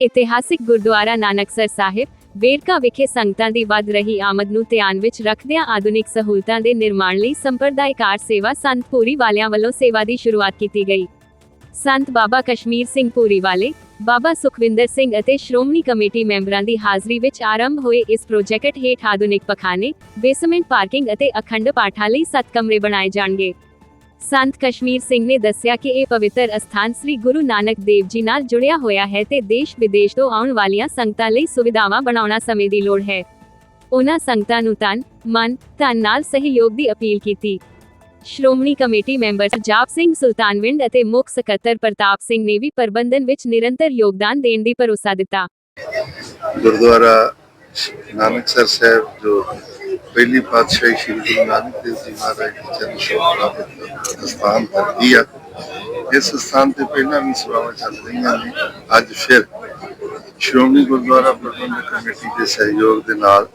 ਇਤਿਹਾਸਿਕ ਗੁਰਦੁਆਰਾ ਨਾਨਕਸਰ ਸਾਹਿਬ ਵੇਰਕਾ ਵਿਖੇ ਸੰਗਤਾਂ ਦੀ ਵੱਧ ਰਹੀ ਆਮਦ ਨੂੰ ਧਿਆਨ ਵਿੱਚ ਰੱਖਦਿਆਂ ਆਧੁਨਿਕ ਸਹੂਲਤਾਂ ਦੇ ਨਿਰਮਾਣ ਲਈ ਸੰਪਰਦਾਇਕਾਰ ਸੇਵਾ ਸੰਤ ਪੂਰੀ ਵਾਲਿਆਂ ਵੱਲੋਂ ਸੇਵਾ ਦੀ ਸ਼ੁਰੂਆਤ ਕੀਤੀ ਗਈ। ਸੰਤ ਬਾਬਾ ਕਸ਼ਮੀਰ ਸਿੰਘ ਪੂਰੀ ਵਾਲੇ, ਬਾਬਾ ਸੁਖਵਿੰਦਰ ਸਿੰਘ ਅਤੇ ਸ਼੍ਰੋਮਣੀ ਕਮੇਟੀ ਮੈਂਬਰਾਂ ਦੀ ਹਾਜ਼ਰੀ ਵਿੱਚ ਆਰੰਭ ਹੋਏ ਇਸ ਪ੍ਰੋਜੈਕਟ ਹੇਠ ਆਧੁਨਿਕ ਪਖਾਨੇ, ਬੇਸਮੈਂਟ ਪਾਰਕਿੰਗ ਅਤੇ ਅਖੰਡ ਪਾਠਾਂ ਲਈ 7 ਕਮਰੇ ਬਣਾਏ ਜਾਣਗੇ। ਸੰਤ ਕਸ਼ਮੀਰ ਸਿੰਘ ਨੇ ਦੱਸਿਆ ਕਿ ਇਹ ਪਵਿੱਤਰ ਅਸਥਾਨ ਸ੍ਰੀ ਗੁਰੂ ਨਾਨਕ ਦੇਵ ਜੀ ਨਾਲ ਜੁੜਿਆ ਹੋਇਆ ਹੈ ਤੇ ਦੇਸ਼ ਵਿਦੇਸ਼ ਤੋਂ ਆਉਣ ਵਾਲੀਆਂ ਸੰਗਤਾਂ ਲਈ ਸੁਵਿਧਾਵਾਂ ਬਣਾਉਣਾ ਸਮੇਂ ਦੀ ਲੋੜ ਹੈ। ਉਹਨਾਂ ਸੰਗਤਾਂ ਨੂੰ ਤਨ, ਮਨ, ਧਨ ਨਾਲ ਸਹਿਯੋਗ ਦੀ ਅਪੀਲ ਕੀਤੀ। ਸ਼੍ਰੋਮਣੀ ਕਮੇਟੀ ਮੈਂਬਰ ਜਾਪ ਸਿੰਘ ਸੁਲਤਾਨਵਿੰਡ ਅਤੇ ਮੁੱਖ ਸਕੱਤਰ ਪ੍ਰਤਾਪ ਸਿੰਘ ਨੇ ਵੀ ਪ੍ਰਬੰਧਨ ਵਿੱਚ ਨਿਰੰਤਰ ਯੋਗਦਾਨ ਦੇਣ ਦੀ ਭਰੋਸਾ ਦਿੱਤਾ। ਗੁਰਦੁਆਰਾ ਨਾਨਕਸਰ ਸਾਹਿਬ, ਜੋ ਪਹਿਲੀ ਪਾਤਸ਼ਾਹੀ ਸ਼੍ਰੀ ਗੁਰੂ ਨਾਨਕ ਦੇਵ ਜੀ ਮਹਾਰਾਜ ਦੀ ਜਨਮ ਸ਼ੋਭਾ ਸਥਾਨ ਧਰਤੀ ਆ। ਇਸ ਸਥਾਨ ਤੇ ਪਹਿਲਾਂ ਵੀ ਸੇਵਾਵਾਂ ਚੱਲ ਰਹੀਆਂ ਨੇ। ਅੱਜ ਫਿਰ ਸ਼੍ਰੋਮਣੀ ਗੁਰਦੁਆਰਾ ਪ੍ਰਬੰਧਕ ਕਮੇਟੀ ਦੇ ਸਹਿਯੋਗ ਦੇ ਨਾਲ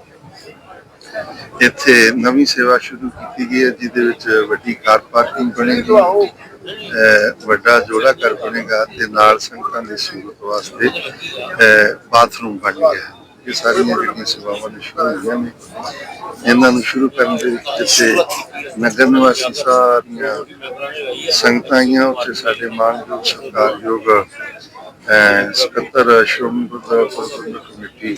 ਇੱਥੇ ਨਵੀਂ ਸੇਵਾ ਸ਼ੁਰੂ ਕੀਤੀ ਗਈ ਹੈ, ਜਿਹਦੇ ਵਿੱਚ ਵੱਡੀ ਕਾਰ ਪਾਰਕਿੰਗ ਬਣੇਗੀ ਵੱਡਾ ਜੋੜਾ ਘਰ ਬਣੇਗਾ ਤੇ ਨਾਲ ਸੰਗਤਾਂ ਦੀ ਸਹੂਲਤ ਵਾਸਤੇ ਬਾਥਰੂਮ ਬਣ ਗਿਆ। ਇਹ ਸਾਰੀਆਂ ਜਿਹੜੀਆਂ ਸੇਵਾਵਾਂ ਨੇ ਸ਼ੁਰੂ ਹੋਈਆਂ ਨੇ, ਇਹਨਾਂ ਨੂੰ ਸ਼ੁਰੂ ਕਰਨ ਦੇ ਵਿੱਚ ਜਿੱਥੇ ਨਗਰ ਨਿਵਾਸੀ ਸਾਰੀਆਂ ਸੰਗਤਾਂ ਆਈਆਂ, ਉੱਥੇ ਸਾਡੇ ਮਾਨਯੋਗ, ਸਤਿਕਾਰਯੋਗ ਸਕੱਤਰ, ਸ਼੍ਰੋਮਣੀ ਗੁਰਦੁਆਰਾ ਪ੍ਰਬੰਧਕ ਕਮੇਟੀ,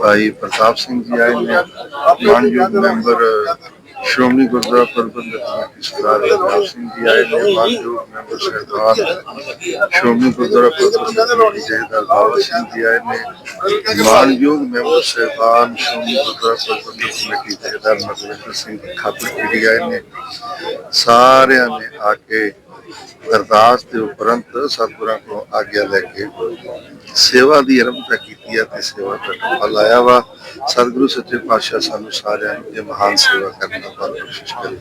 ਭਾਈ ਪ੍ਰਤਾਪ ਸਿੰਘ ਜੀ ਆਏ ਨੇ, ਮਾਨਯੋਗ ਮੈਂਬਰ ਸ਼੍ਰੋਮਣੀ ਗੁਰਦੁਆਰਾ ਪ੍ਰਬੰਧਕ ਕਮੇਟੀ ਸਰਦਾਰ ਗੁਰਦਾਸ ਸਿੰਘ ਜੀ ਆਏ ਨੇ ਮਾਨਯੋਗ ਮੈਂਬਰ ਸਾਹਿਬਾਨ ਸ਼੍ਰੋਮਣੀ ਗੁਰਦੁਆਰਾ ਪ੍ਰਬੰਧਕ ਕਮੇਟੀ ਜਥੇਦਾਰ ਬਾਬਾ ਸਿੰਘ ਜੀ ਆਏ ਨੇ ਮਾਨਯੋਗ ਮੈਂਬਰ ਸਾਹਿਬਾਨ ਸ਼੍ਰੋਮਣੀ ਗੁਰਦੁਆਰਾ ਪ੍ਰਬੰਧਕ ਕਮੇਟੀ ਜਥੇਦਾਰ ਮਗਵਿੰਦਰ ਸਿੰਘ ਖਾਪਰ ਜੀ ਆਏ ਨੇ ਸਾਰਿਆਂ ਨੇ ਆ ਕੇ ਅਰਦਾਸ ਦੇ ਉਪਰੰਤ ਸਤਿਗੁਰਾਂ ਕੋਲ ਆਗਿਆ ਲੈ ਕੇ ਸੇਵਾ ਦੀ ਆਰੰਭਤਾ ਕੀਤੀ ਹੈ ਤੇ ਸੇਵਾ ਦਾ ਫਲ ਆਇਆ ਵਾ। ਸਤਿਗੁਰੂ ਸੱਚੇ ਪਾਤਸ਼ਾਹ ਸਾਨੂੰ ਸਾਰਿਆਂ ਨੂੰ ਇਹ ਮਹਾਨ ਸੇਵਾ ਕਰਨ ਦਾ ਬਲ ਬਖਸ਼ਿਸ਼ ਕਰੇ।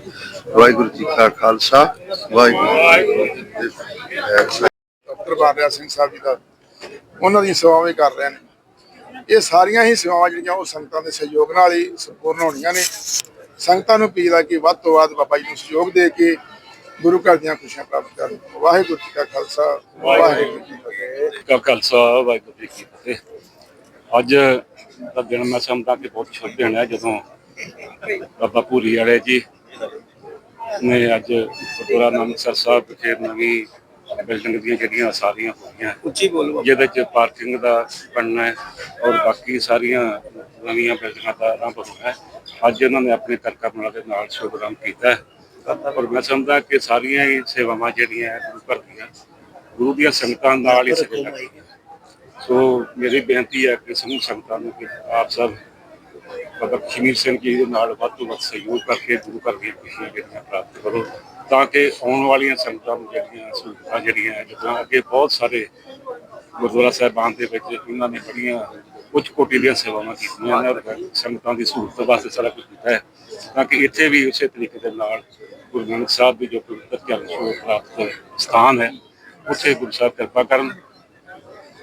ਵਾਹਿਗੁਰੂ ਜੀ ਕਾ ਖਾਲਸਾ, ਵਾਹਿਗੁਰੂ ਡਾਕਟਰ ਬਾਰਿਆ ਸਿੰਘ ਸਾਹਿਬ ਜੀ ਦਾ, ਉਹਨਾਂ ਦੀ ਸੇਵਾਵਾਂ ਕਰ ਰਹੇ ਨੇ। ਇਹ ਸਾਰੀਆਂ ਹੀ ਸੇਵਾਵਾਂ ਜਿਹੜੀਆਂ ਉਹ ਸੰਗਤਾਂ ਦੇ ਸਹਿਯੋਗ ਨਾਲ ਹੀ ਸੰਪੂਰਨ ਹੋਣੀਆਂ ਨੇ। ਸੰਗਤਾਂ ਨੂੰ ਅਪੀਲ ਆ ਕਿ ਵੱਧ ਤੋਂ ਵੱਧ ਬਾਬਾ ਜੀ ਨੂੰ ਸਹਿਯੋਗ ਦੇ ਕੇ ਗੁਰੂ ਘਰ ਦੀਆਂ ਖੁਸ਼ੀਆਂ ਪ੍ਰਾਪਤ ਕਰਨ ਵਾਹਿਗੁਰੂ ਜੀ ਕਾ ਖਾਲਸਾ ਵਾਹਿਗੁਰੂ ਜੀ ਕੀ ਫਤਿਹ। ਕਾ ਖਾਲਸਾ ਵਾਹਿਗੁਰੂ ਜੀ ਕੀ ਫਤਿਹ। ਅੱਜ ਦਾ ਦਿਨ ਮੈਂ ਸਮਝਦਾ ਕਿ ਬਹੁਤ ਸ਼ੁਭ ਦਿਨ ਹੈ ਜਦੋਂ ਬਾਬਾ ਭੂਰੀ ਵਾਲੇ ਜੀ ਨੇ ਅੱਜ ਗੁਰਦੁਆਰਾ ਨਾਨਕਸਰ ਸਾਹਿਬ ਵਿਖੇ ਨਵੀਂ ਬਿਲਡਿੰਗ ਦੀਆਂ ਜਿਹੜੀਆਂ ਸਾਰੀਆਂ ਹੋਈਆਂ ਉੱਚੀ ਬੋਲੋ ਜਿਹਦੇ ਚ ਪਾਰਕਿੰਗ ਦਾ ਬਣਨਾ ਹੈ ਔਰ ਬਾਕੀ ਸਾਰੀਆਂ ਨਵੀਆਂ ਬਿਲਡਿੰਗਾਂ ਦਾ ਆਰੰਭ ਹੋਣਾ ਹੈ। ਅੱਜ ਇਹਨਾਂ ਨੇ ਆਪਣੇ ਕਰ ਕਰਮਲਾ ਦੇ ਨਾਲ ਸ਼ੁਭਰਾਮ ਕੀਤਾ ਹੈ। ਔਰ ਮੈਂ ਸਮਝਦਾ ਕਿ ਸਾਰੀਆਂ ਹੀ ਸੇਵਾਵਾਂ ਜਿਹੜੀਆਂ ਹੈ ਗੁਰੂ ਘਰ ਦੀਆਂ ਗੁਰੂ ਦੀਆਂ ਸੰਗਤਾਂ ਨਾਲ ਹੀ ਸਜੇ ਲੱਗਦੀਆਂ ਸੋ ਮੇਰੀ ਬੇਨਤੀ ਹੈ ਕਿ ਸਮੂਹ ਸੰਗਤਾਂ ਨੂੰ ਕਿ ਆਪ ਸਭ ਬਾਬਾ ਕਸ਼ਮੀਰ ਸਿੰਘ ਜੀ ਦੇ ਨਾਲ ਵੱਧ ਤੋਂ ਵੱਧ ਸਹਿਯੋਗ ਕਰਕੇ ਗੁਰੂ ਘਰ ਦੀਆਂ ਖੁਸ਼ੀਆਂ ਜਿਹੜੀਆਂ ਪ੍ਰਾਪਤ ਕਰੋ ਤਾਂ ਕਿ ਆਉਣ ਵਾਲੀਆਂ ਸੰਗਤਾਂ ਨੂੰ ਜਿਹੜੀਆਂ ਸਹੂਲਤਾਂ ਜਿਹੜੀਆਂ ਹੈ, ਜਿੱਦਾਂ ਅੱਗੇ ਬਹੁਤ ਸਾਰੇ ਗੁਰਦੁਆਰਾ ਸਾਹਿਬਾਨ ਦੇ ਵਿੱਚ ਇਹਨਾਂ ਨੇ ਬੜੀਆਂ ਉੱਚ ਕੋਟੀ ਦੀਆਂ ਸੇਵਾਵਾਂ ਕੀਤੀਆਂ ਨੇ ਔਰ ਸੰਗਤਾਂ ਦੀ ਸਹੂਲਤ ਵਾਸਤੇ ਸਾਰਾ ਕੁਝ ਕੀਤਾ ਹੈ ਤਾਂ ਕਿ ਇੱਥੇ ਵੀ ਉਸੇ ਤਰੀਕੇ ਦੇ ਨਾਲ ਗੁਰੂ ਨਾਨਕ ਸਾਹਿਬ ਦੀ ਜੋ ਪਵਿੱਤਰ ਚਰਨ ਛੋਹ ਪ੍ਰਾਪਤ ਸਥਾਨ ਹੈ। ਉੱਥੇ ਗੁਰੂ ਸਾਹਿਬ ਕਿਰਪਾ ਕਰਨ।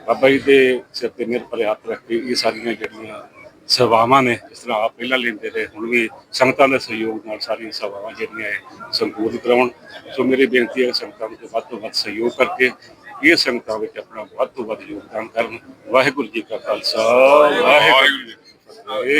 ਬਾਬਾ ਜੀ ਦੇ ਸਿਰ ਤੇ ਮਿਹਰ ਭਰੇ ਹੱਥ ਰੱਖ ਕੇ ਇਹ ਸਾਰੀਆਂ ਜਿਹੜੀਆਂ ਸੇਵਾਵਾਂ ਨੇ, ਜਿਸ ਤਰ੍ਹਾਂ ਆਪ ਪਹਿਲਾਂ ਲੈਂਦੇ ਰਹੇ, ਹੁਣ ਵੀ ਸੰਗਤਾਂ ਦੇ ਸਹਿਯੋਗ ਨਾਲ ਸਾਰੀਆਂ ਸੇਵਾਵਾਂ ਜਿਹੜੀਆਂ ਹੈ ਸੰਪੂਰਨ ਕਰਾਉਣ। ਸੋ ਮੇਰੀ ਬੇਨਤੀ ਹੈ ਸੰਗਤਾਂ ਨੂੰ ਵੱਧ ਤੋਂ ਵੱਧ ਸਹਿਯੋਗ ਕਰਕੇ ਇਹ ਸੰਗਤਾਂ ਵਿੱਚ ਆਪਣਾ ਵੱਧ ਤੋਂ ਵੱਧ ਯੋਗਦਾਨ ਕਰਨ। ਵਾਹਿਗੁਰੂ ਜੀ ਕਾ ਖਾਲਸਾ, ਵਾਹਿਗੁਰੂ ਜੀ ਕੀ ਫਤਿਹ।